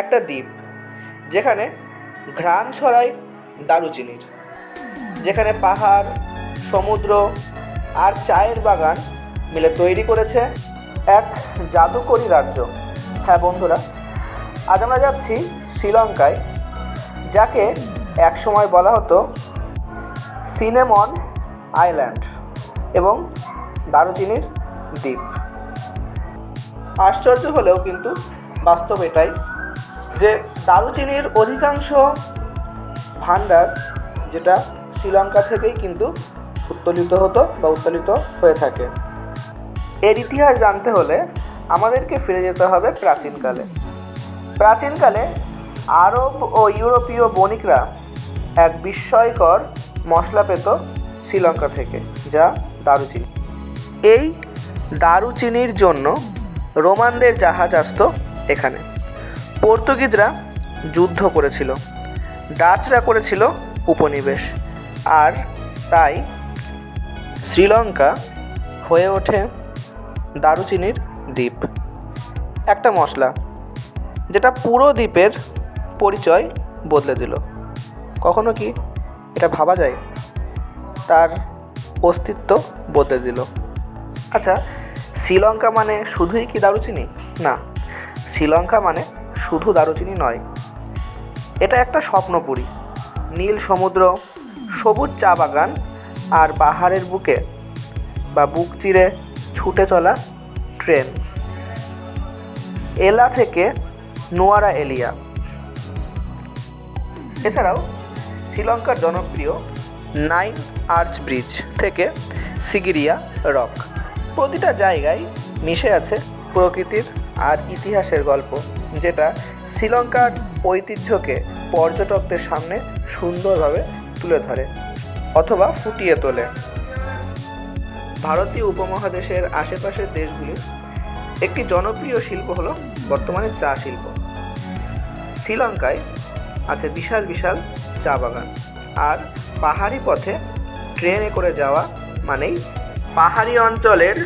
একটা দ্বীপ, যেখানে ঘ্রাণ ছড়ায় দারুচিনির, যেখানে পাহাড়, সমুদ্র আর চায়ের বাগান মিলে তৈরি করেছে এক জাদুকরী রাজ্য। হ্যাঁ বন্ধুরা, আজ আমরা যাচ্ছি শ্রীলঙ্কায়, যাকে একসময় বলা হতো সিনেমন আইল্যান্ড এবং দারুচিনির দ্বীপ। আশ্চর্য হলেও কিন্তু বাস্তব এটাই যে দারুচিনির অধিকাংশ ভাণ্ডার যেটা শ্রীলঙ্কা থেকেই কিন্তু উত্তোলিত হতো বা উত্তোলিত হয়ে থাকে। এর ইতিহাস জানতে হলে আমাদেরকে ফিরে যেতে হবে প্রাচীনকালে। প্রাচীনকালে আরব ও ইউরোপীয় বণিকরা এক বিস্ময়কর মশলা পেত শ্রীলঙ্কা থেকে, যা দারুচিনি। এই দারুচিনির জন্য রোমানদের জাহাজ আসতো এখানে। পর্তুগিজরা যুদ্ধ করেছিল, ডাচরা করেছিল উপনিবেশ, আর তাই শ্রীলঙ্কা হয়ে ওঠে দারুচিনির দ্বীপ। একটা মশলা, যেটা পুরো দ্বীপের পরিচয় বদলে দিল। কখনো কি এটা ভাবা যায়? তার অস্তিত্ব বদলে দিল। আচ্ছা শ্রীলঙ্কা মানে শুধুই কি দারুচিনি? না, শ্রীলঙ্কা মানে শুধু দারুচিনি নয়, এটা একটা স্বপ্নপুরী নীল সমুদ্র, সবুজ চা বাগান আর পাহাড়ের বুকে বা বুক চিরে ছুটে চলা ট্রেন। এলা থেকে নোয়ারা এলিয়া। এছাড়াও শ্রীলঙ্কার জনপ্রিয় নাইন আর্চ ব্রিজ থেকে সিগিরিয়া রক। প্রতিটা জায়গায় মিশে আছে প্রকৃতির আর ইতিহাসের গল্প, যেটা শ্রীলঙ্কার ঐতিহ্যকে পর্যটকদের সামনে সুন্দরভাবে তুলে ধরে অথবা ফুটিয়ে তোলে। ভারতীয় উপমহাদেশের আশেপাশের দেশগুলির একটি জনপ্রিয় শিল্প হলো বর্তমানে চা শিল্প। শ্রীলঙ্কায় আছে বিশাল বিশাল চা বাগান আর পাহাড়ি পথে ট্রেনে করে যাওয়া মানেই পাহাড়ি অঞ্চলের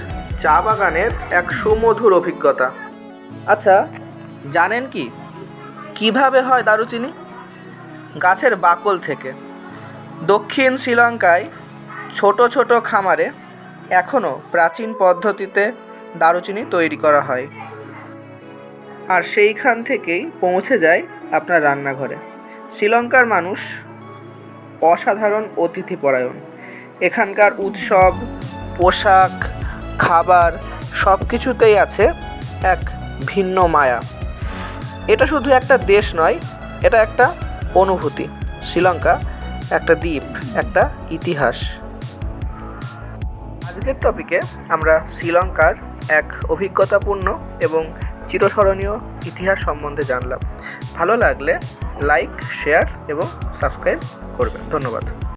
চা বাগানের এক সুমধুর অভিজ্ঞতা। আচ্ছা জানেন কি? কীভাবে হয় দারুচিনি? গাছের বাকল থেকে। দক্ষিণ শ্রীলঙ্কায় ছোট ছোট খামারে এখনও প্রাচীন পদ্ধতিতে দারুচিনি তৈরি করা হয়। আর সেইখান থেকেই পৌঁছে যায় আপনার রান্নাঘরে। শ্রীলঙ্কার মানুষ অসাধারণ অতিথিপরায়ণ এখানকার উৎসব, পোশাক, খাবার সব কিছুতেই আছে এক ভিন্ন মায়া। এটা শুধু একটা দেশ নয়, এটা একটা অনুভূতি। শ্রীলঙ্কা, একটা দ্বীপ, একটা ইতিহাস। আজকের টপিকে আমরা শ্রীলঙ্কার এক অভিজ্ঞতাপূর্ণ এবং চিরস্মরণীয় ইতিহাস সম্বন্ধে জানলাম। ভালো লাগলে লাইক, শেয়ার এবং সাবস্ক্রাইব করবেন। ধন্যবাদ।